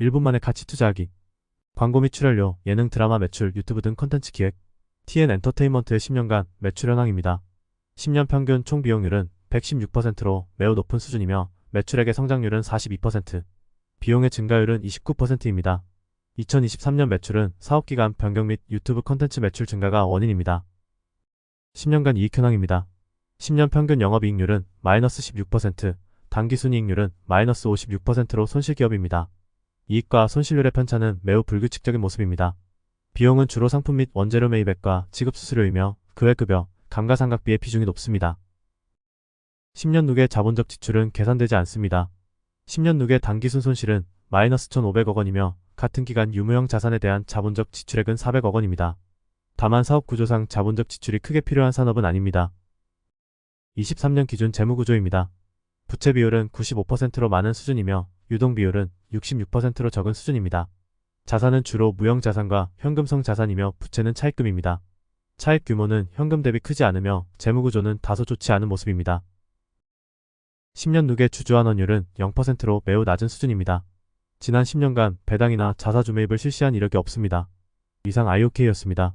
1분 만에 가치 투자하기. 광고 및 출연료, 예능 드라마 매출, 유튜브 등 컨텐츠 기획. TN 엔터테인먼트의 10년간 매출 현황입니다. 10년 평균 총 비용률은 116%로 매우 높은 수준이며 매출액의 성장률은 42%, 비용의 증가율은 29%입니다. 2023년 매출은 사업기간 변경 및 유튜브 컨텐츠 매출 증가가 원인입니다. 10년간 이익 현황입니다. 10년 평균 영업이익률은 마이너스 16%, 단기순이익률은 마이너스 56%로 손실기업입니다. 이익과 손실률의 편차는 매우 불규칙적인 모습입니다. 비용은 주로 상품 및 원재료 매입액과 지급 수수료이며 그외 급여, 감가상각비의 비중이 높습니다. 10년 누계 자본적 지출은 계산되지 않습니다. 10년 누계 단기순 손실은 마이너스 1,500억 원이며 같은 기간 유무형 자산에 대한 자본적 지출액은 400억 원입니다. 다만 사업 구조상 자본적 지출이 크게 필요한 산업은 아닙니다. 23년 기준 재무 구조입니다. 부채 비율은 95%로 많은 수준이며 유동 비율은 66%로 적은 수준입니다. 자산은 주로 무형 자산과 현금성 자산이며 부채는 차입금입니다. 차입 규모는 현금 대비 크지 않으며 재무 구조는 다소 좋지 않은 모습입니다. 10년 누계 주주환원율은 0%로 매우 낮은 수준입니다. 지난 10년간 배당이나 자사주 매입을 실시한 이력이 없습니다. 이상 IOK였습니다.